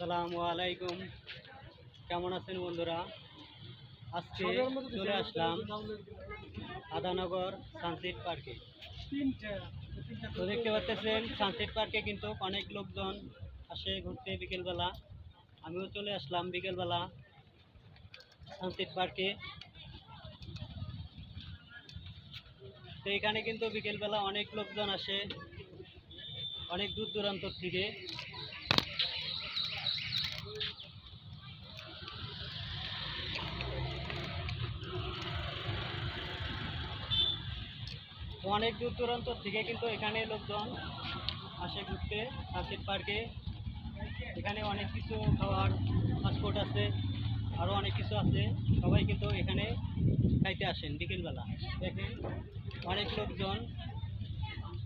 আসসালামু আলাইকুম। কেমন আছেন বন্ধুরা? আজকে চলে আসলাম আদানগর সানসেট পার্কে। তো দেখতে পাচ্ছেন সানসেট পার্কে কিন্তু অনেক লোকজন আসে ঘুরতে বিকেলবেলা। আমিও চলে আসলাম বিকেলবেলা সানসেট পার্কে। তো এখানে কিন্তু বিকেলবেলা অনেক লোকজন আসে অনেক দূর দূরান্ত থেকে। অনেক দূর দূরান্ত থেকে কিন্তু এখানে লোকজন আসে ঘুরতে সানসেট পার্কে। এখানে অনেক কিছু খাওয়ার ফাস্টফুড আছে আরও অনেক কিছু আছে। সবাই কিন্তু এখানে খাইতে আসেন বিকেলবেলা। দেখেন, অনেক লোকজন।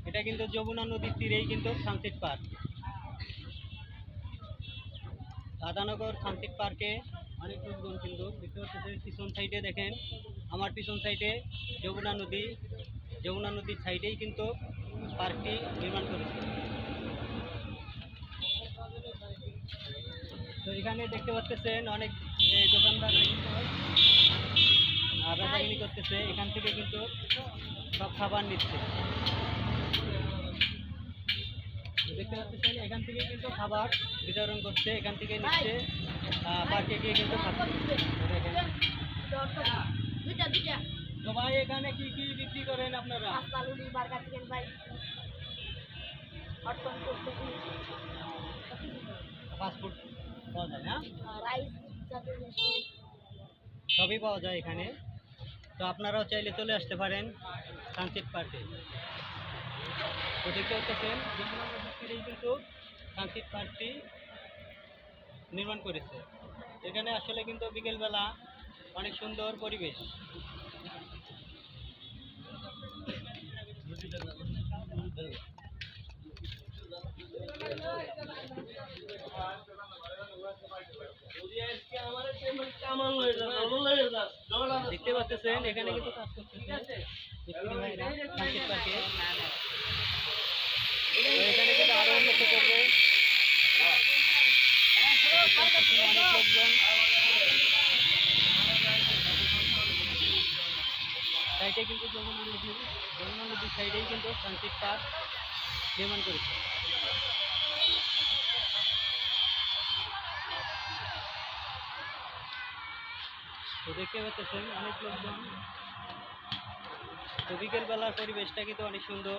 এটা কিন্তু যমুনা নদীর তীরেই কিন্তু সানসেট পার্ক রাধানগর সানসেট পার্কে অনেক লোকজন কিন্তু। পিছন সাইডে দেখেন, আমার পিছন সাইডে যমুনা নদী। যমুনা নদীর সাইডেই কিন্তু পার্কটি নির্মাণ করেছে। তো এখানে দেখতে পাচ্ছেন, অনেক দোকানদার করতেছে। এখান থেকে কিন্তু সব খাবার নিচ্ছে। দেখতে পাচ্ছেন এখান থেকে কিন্তু খাবার বিতরণ করছে এখান থেকে নিচ্ছে পার্কে গিয়ে কিন্তু তো ভাই এখানে কি কি বিক্রি করেন আপনারা? ফাস্টফুড পাওয়া যায় না মিষ্টি সবই পাওয়া যায় এখানে। তো আপনারাও চাইলে চলে আসতে পারেন সানসেট পার্কে। তো দেখতে পাচ্ছেন যমুনা কিন্তু সানসেট পার্কটি নির্মাণ করেছে। এখানে আসলে কিন্তু বিকেলবেলা অনেক সুন্দর পরিবেশ। দেখতে পাচ্ছেন, এখানে কিন্তু কাজ করতেছে মিস্ত্রি ভাইরা সানসেট পার্কে তো এখানে কিন্তু আরও উন্নত করবে দেখতে পাচ্ছেন অনেক লোকজন সাইডে কিন্তু যমুনা নদী যমুনা নদীর সাইডেই কিন্তু সানসেট পার্ক নির্মাণ করেছে তো দেখতে পাচ্ছেন অনেক লোকজন তো বিকেলবেলার পরিবেশটা কিন্তু অনেক সুন্দর